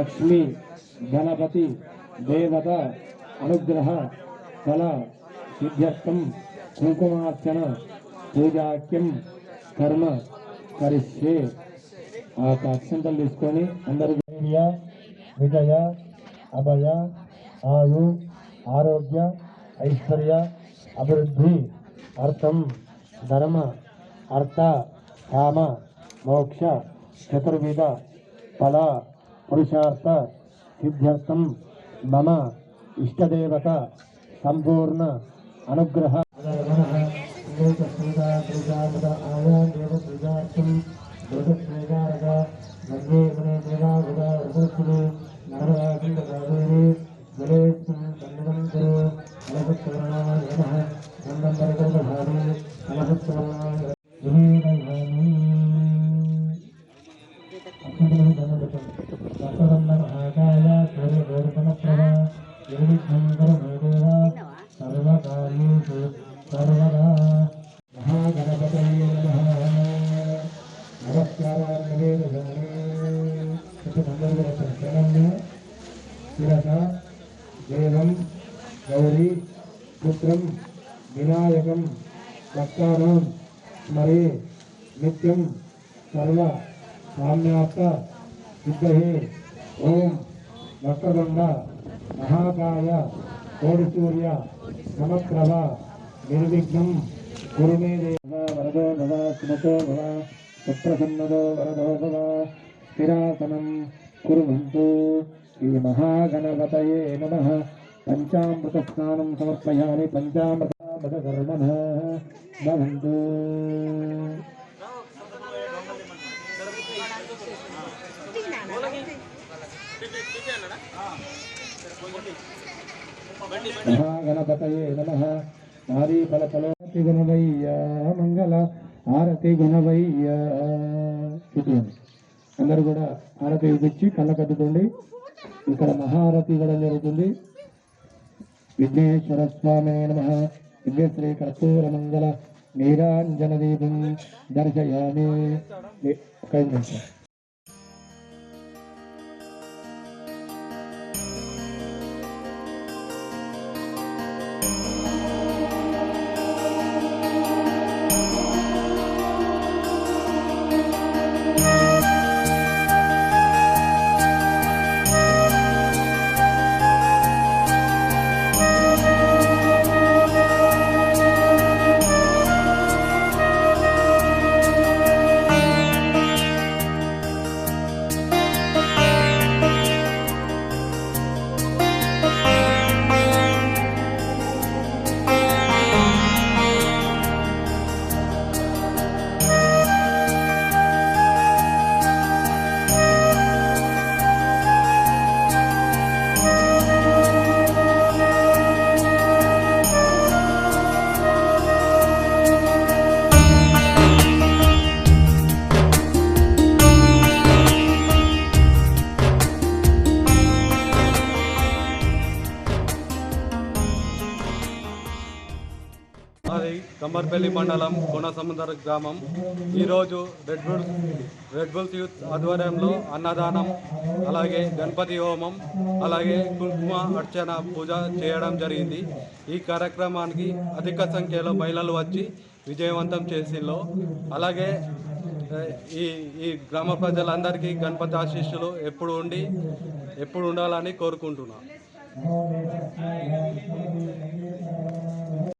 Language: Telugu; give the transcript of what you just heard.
లక్ష్మి గణపతి దేవత అనుగ్రహ ఫల సిద్ధ్యర్థం కుంకుమార్చన పూజాక్యం కర్మ కరిష్యే. ఆ యొక్క అక్షంతలు తీసుకొని అందరూ విజయ అభయ ఆయు ఆరోగ్య ఐశ్వర్య అభివృద్ధి అర్థం ధర్మ అర్థ కామ మోక్ష చతుర్విధ ఫల పురుషార్థ సిద్ధ్యర్థం మమ ఇష్టదేవత సంపూర్ణ అనుగ్రహ సర్వకార్యేషు परमं आदाय सर्वधर्मणप्रभा योगिशङ्करभूदेव सर्वकार्येषु सर्वदा। महागणपतये नमः। नमस्कारान्निवेदधाने गौरी पुत्र विनायक भक्तानां स्मरे नित्यं सर्व ఓం వక్రదండ మహాకాయ కోడి సూర్య సమప్రభ నిర్విఘ్నం కురు దేవ వరదో భవ సుమతో భవ సుప్రసన్నదో వరదో భవ స్థిరాసనం కురువంతు శ్రీ మహాగణపతయే నమ. పంచామృత స్నానం సమర్పయామి పంచామృత కర్మణ భవంతు. మహాగణపతయే నమ నారీ ఫల ఫలోతి గుణవయ్య మంగళ ఆరతి గుణవయ్య అందరు అందరూ కూడా ఆరతి ఇప్పించి కళ్ళ కట్టుకోండి. ఇక్కడ మహారతి ఇవ్వడం జరుగుతుంది. విఘ్నేశ్వర స్వామి నమ. విఘ్నేశ్వరి కర్పూర మంగళ నీరాంజన దీపం దర్శయామి. ఒక నిమిషం అంబర్పల్లి మండలం కోనసముద్ర గ్రామం. ఈరోజు Red Bulls Red Bulls youth ఆధ్వర్యంలో అన్నదానం అలాగే గణపతి హోమం అలాగే కుంకుమ అర్చన పూజ చేయడం జరిగింది. ఈ కార్యక్రమానికి అధిక సంఖ్యలో మహిళలు వచ్చి విజయవంతం చేసిలో అలాగే ఈ ఈ గ్రామ ప్రజలందరికీ గణపతి ఆశీస్సులు ఎప్పుడు ఉండి ఎప్పుడు ఉండాలని కోరుకుంటున్నాను